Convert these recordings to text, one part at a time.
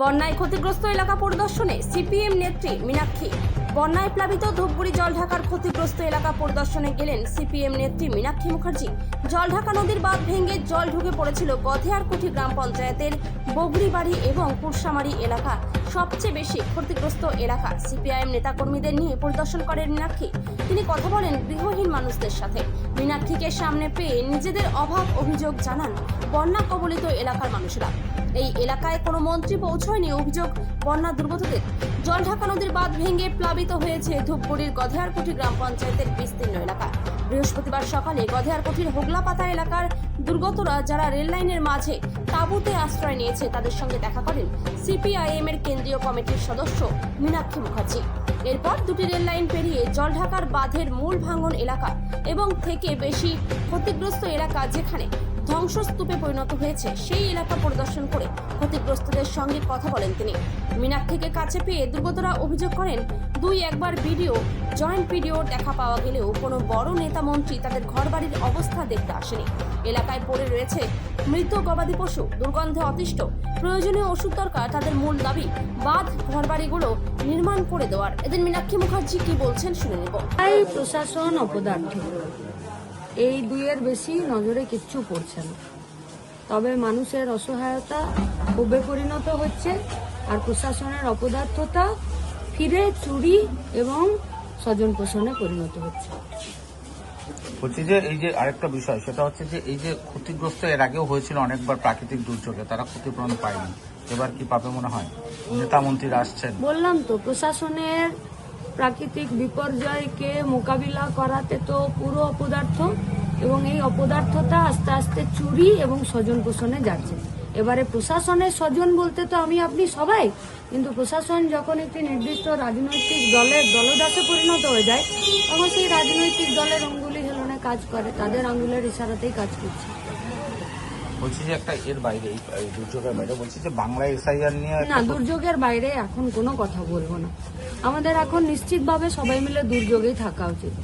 বন্যায় ক্ষতিগ্রস্ত এলাকা পরিদর্শনে সিপিএম নেত্রী মীনাক্ষী। বন্যায় প্লাবিত ধূপগুড়ি জলঢাকার ক্ষতিগ্রস্ত এলাকা পরিদর্শনে গেলেন সিপিএম নেত্রী মীনাক্ষী মুখার্জি। জলঢাকা নদীর বাঁধ ভেঙে জল ঢুকে পড়েছিল গধেয়ারকুঠি গ্রাম পঞ্চায়েতের বগরিবাড়ি এবং কুরসামারি এলাকা। সবচেয়ে বেশি ক্ষতিগ্রস্ত এলাকা সিপিআইএম নেতাকর্মীদের নিয়ে পরিদর্শন করেন মীনাক্ষী। তিনি কথা বলেন গৃহহীন মানুষদের সাথে। মীনাক্ষীকে সামনে পেয়ে নিজেদের অভাব অভিযোগ জানান বন্যা কবলিত এলাকার মানুষরা। এই এলাকায় কোনো মন্ত্রী পৌঁছয়নি অভিযোগ, বন্যা দুর্গতদের। জলঢাকা নদীর বাঁধ ভেঙে প্লাবিত হয়েছে ধূপগুড়ির গধেয়ারকুঠি গ্রাম পঞ্চায়েতের বিস্তীর্ণ এলাকা বৃহস্পতিবার সকালে গধেয়ারকুঠির হোগলাপাতা এলাকার দুর্গতরা যারা রেল লাইনের মাঝে তাঁবুতে আশ্রয় নিয়েছে, তাদের সঙ্গে দেখা করেন সিপিআইএম এর কেন্দ্রীয় কমিটির সদস্য মীনাক্ষী মুখার্জি। এরপর দুটি রেল লাইন পেরিয়ে জলঢাকার বাঁধের মূল ভাঙন এলাকা এবং থেকে বেশি ক্ষতিগ্রস্ত এলাকা যেখানে ধ্বংসস্তূপে পরিণত হয়েছে সেই এলাকা পরিদর্শন করে ক্ষতিগ্রস্তদের সঙ্গে কথা বলেন তিনি। মীনাক্ষীকে কাছে পেয়ে দুর্গতরা অভিযোগ করেন, দুই একবার ভিডিও, জয়েন্ট ভিডিও দেখা পাওয়া গেলেও কোনো বড় নেতা মন্ত্রী তাদের ঘরবাড়ির অবস্থা দেখতে আসেনি। এলাকায় পড়ে রয়েছে মৃত গবাদি পশু, দুর্গন্ধে অতিষ্ঠ। প্রয়োজনীয় ওষুধ দরকার, তাদের মূল দাবি, বাঁধ ঘরবাড়িগুলো নির্মাণ করে দেওয়ার। এদিন মীনাক্ষী মুখার্জি কি বলছেন শুনে নেব। প্রশাসন অপদার্থ। এই দুইয়ের বেশি নজরে কিচ্ছু পড়ছে না। তবে মানুষের অসহায়তা ক্ষোভে পরিণত হচ্ছে আর প্রশাসনের অপদার্থতা ফিরে চুরি এবং স্বজন পোষণে পরিণত হচ্ছে। বলছি যে এই যে আরেকটা বিষয় সেটা হচ্ছে যে এই যে ক্ষতিগ্রস্ত এর আগেও হয়েছিল অনেকবার প্রাকৃতিক দুর্যোগে তারা ক্ষতিপূরণ পায়নি। এবার কি পাবে মনে হয়? নেতা মন্ত্রীরা আসছেন। বললাম তো প্রশাসনের প্রাকৃতিক বিপর্যয়কে মোকাবিলা করাতে তো পুরো অপদার্থ এবং এই অপদার্থতা আস্তে আস্তে চুরি এবং স্বজন পোষণে যাচ্ছে। এবারে প্রশাসনের স্বজন বলতে তো আমি আপনি সবাই, কিন্তু প্রশাসন যখন একটি নির্দিষ্ট রাজনৈতিক দলের দলদাসে পরিণত হয়ে যায়, তখন সেই রাজনৈতিক দলের অঙ্গুলি হেলনে কাজ করে, তাদের আঙ্গুলের ইশারাতেই কাজ করছে। বলছি যে একটা এর বাইরে, এই দুর্যোগের বাইরে। বলছি যে বাংলা এসআইআর নিয়ে না, দুর্যোগের বাইরে এখন কোনো কথা বলব না। আমাদের এখন নিশ্চিতভাবে সবাই মিলে দুর্যোগেই থাকা উচিত।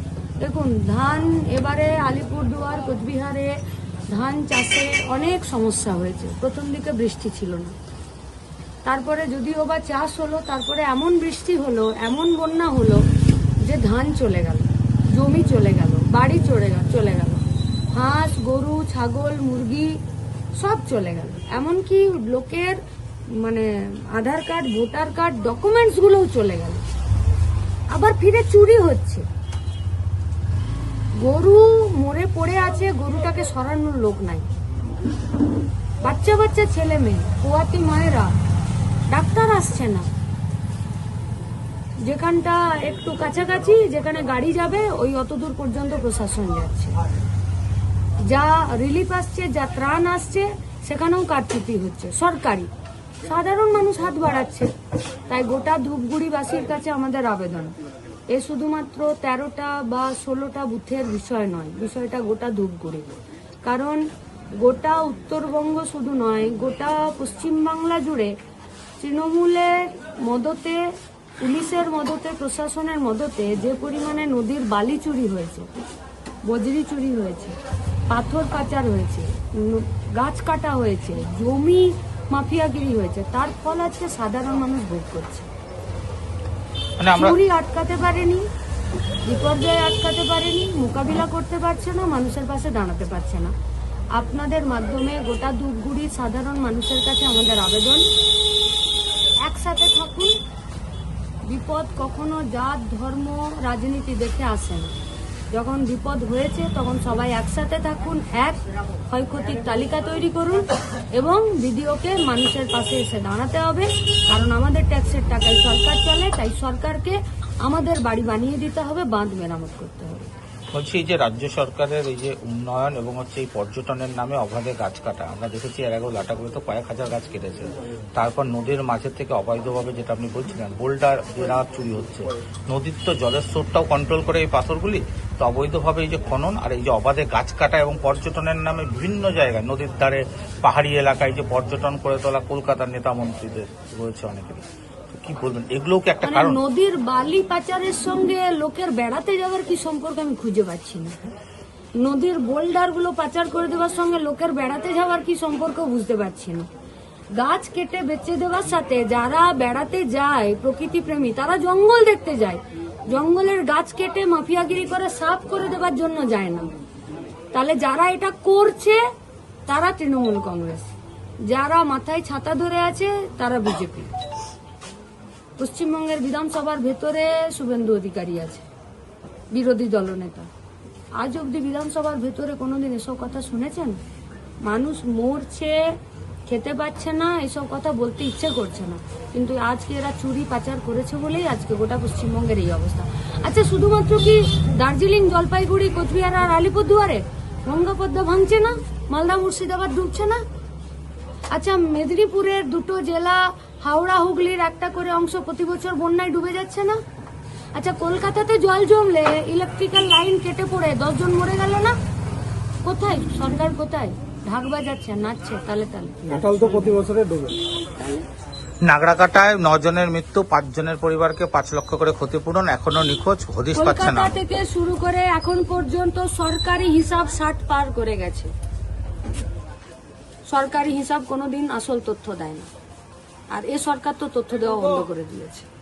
দেখুন, ধান এবারে আলিপুরদুয়ার, কোচবিহারে ধান চাষে অনেক সমস্যা হয়েছে। প্রথম দিকে বৃষ্টি ছিল না। তারপরে যদিও বা চাষ হলো, তারপরে এমন বৃষ্টি হলো, এমন বন্যা হলো যে ধান চলে গেল, জমি চলে গেল, বাড়ি চলে গেল চলে গেল। হাঁস, গরু, ছাগল, মুরগি সব চলে গেল। এমনকি লোকের মানে Aadhaar card, voter card documents গুলোও চলে গেল। আবার ফিরে চুরি হচ্ছে। গরু মরে পড়ে আছে, গরুটাকে সরানোর লোক নাই। বাচ্চা বাচ্চা ছেলে মেয়ে, পোয়াতি মায়েরা, ডাক্তার আসছে না। যেখানটা একটু কাছাকাছি, যেখানে গাড়ি যাবে, ওই অত দূর পর্যন্ত প্রশাসন যাচ্ছে। যা রিলিফ আসছে, যা ত্রাণ আসছে, সেখানেও কারচুপি হচ্ছে। সরকারি। সাধারণ মানুষ হাত বাড়াচ্ছে। তাই গোটা ধূপগুড়িবাসীর কাছে আমাদের আবেদন। এ শুধুমাত্র তেরোটা বা ষোলোটা বুথের বিষয় নয়, বিষয়টা গোটা ধূপগুড়ি। কারণ গোটা উত্তরবঙ্গ শুধু নয়, গোটা পশ্চিমবাংলা জুড়ে তৃণমূলের মদতে, পুলিশের মদতে, প্রশাসনের মদতে যে পরিমাণে নদীর বালি চুরি হয়েছে, বজরি চুরি হয়েছে পাথর পাচার হয়েছে গাছ কাটা হয়েছে জমি মাফিয়াগিরি হয়েছে তার ফল আজকে সাধারণ মানুষ ভোগ করছে। মানে চুরি আটকাতে পারেনি বিপর্যয় আটকাতে পারেনি মোকাবিলা করতে পারছে না মানুষের পাশে দাঁড়াতে পারছে না। আপনাদের মাধ্যমে গোটা ধূপগুড়ির সাধারণ মানুষের কাছে আমাদের আবেদন। একসাথে থাকুন বিপদ কখনো জাত ধর্ম রাজনীতি দেখে আসে না। যখন বিপদ হয়েছে, তখন সবাই একসাথে থাকুন, এক ক্ষয়ক্ষতির তালিকা তৈরি করুন এবং বিডিওকে মানুষের পাশে এসে দাঁড়াতে হবে। কারণ আমাদের ট্যাক্সের টাকায় সরকার চলে, তাই সরকারকে আমাদের বাড়ি বানিয়ে দিতে হবে, বাঁধ মেরামত করতে হবে। বলছি, এই যে রাজ্য সরকারের এই যে উন্নয়ন এবং হচ্ছে এই পর্যটনের নামে অবাধে গাছ কাটা, আমরা দেখেছি এর আগেও লাটাগুলো তো কয়েক হাজার গাছ কেটেছে। তারপর নদীর মাঝের থেকে অবৈধভাবে যেটা আপনি বলছিলেন, বোল্ডার বেড়া চুরি হচ্ছে। নদীর তো জলের স্রোতটাও কন্ট্রোল করে এই পাথরগুলি, তো অবৈধভাবে এই যে খনন আর এই যে অবাধে গাছ কাটা এবং পর্যটনের নামে বিভিন্ন জায়গায়, নদীর ধারে, পাহাড়ি এলাকায় যে পর্যটন করে তোলা কলকাতার নেতা মন্ত্রীদের রয়েছে অনেকেরই। কি বলবেন? এগুলোও কি একটা মানে কারণ? নদীর বালি পাচারের সঙ্গে লোকের বেড়াতে যাওয়ার কি সম্পর্ক আমি খুঁজে পাচ্ছি না। নদীর বোল্ডারগুলো পাচার করে দেওয়ার সঙ্গে লোকের বেড়াতে যাওয়ার কি সম্পর্ক বুঝতে পারছি না। গাছ কেটে বেচে দেওয়ার সাথে যারা বেড়াতে যায় প্রকৃতি প্রেমী তারা জঙ্গল দেখতে যায়। জঙ্গলের গাছ কেটে মাফিয়াগিরি করে সাফ করে দেওয়ার জন্য যায় না। তাহলে যারা এটা করছে তারা তৃণমূল কংগ্রেস। যারা মাথায় ছাতা ধরে আছে তারা বিজেপি। পশ্চিমবঙ্গের বিধানসভার ভেতরে শুভেন্দু অধিকারী আছে, বিরোধী দলনেতা। আজ অব্দি বিধানসভার ভেতরে কোনোদিন এসব কথা শুনেছেন? মানুষ মরছে, খেতে পাচ্ছে না, এসব কথা বলতে ইচ্ছে করছে না। কিন্তু আজকে এরা চুরি পাচার করেছে বলেই আজকে গোটা পশ্চিমবঙ্গের এই অবস্থা। আচ্ছা শুধুমাত্র কি দার্জিলিং, জলপাইগুড়ি, কোচবিহার আর আলিপুরদুয়ারে গঙ্গাপদ্মা ভাঙছে না? মালদা, মুর্শিদাবাদ ডুবছে না? আচ্ছা মেদিনীপুরের দুটো জেলা হাওড়া হুগলির একটা করে অংশ প্রতি বছর বন্যায় ডুবে যাচ্ছে না? আচ্ছা কলকাতাতে জল জমলে ইলেকট্রিক্যাল লাইন কেটে পড়ে দশজন মরে গেল না? কোথায়? সরকার কোথায়? ঢাক বাজাচ্ছে নাচছে তালে তালে। ঘাটাল তো প্রতি বছরে ডুবে। নাগরাকাটায় নজনের মৃত্যু পাঁচজনের পরিবারকে পাঁচ লক্ষ করে ক্ষতিপূরণ এখনও নিখোঁজ হদিশ পাচ্ছে না। থেকে শুরু করে এখন পর্যন্ত সরকারি হিসাব ষাট পার করে গেছে। সরকারি হিসাব কোনোদিন আসল তথ্য দেয় না। আর এ সরকার তো তথ্য দেওয়া বন্ধ করে দিয়েছে।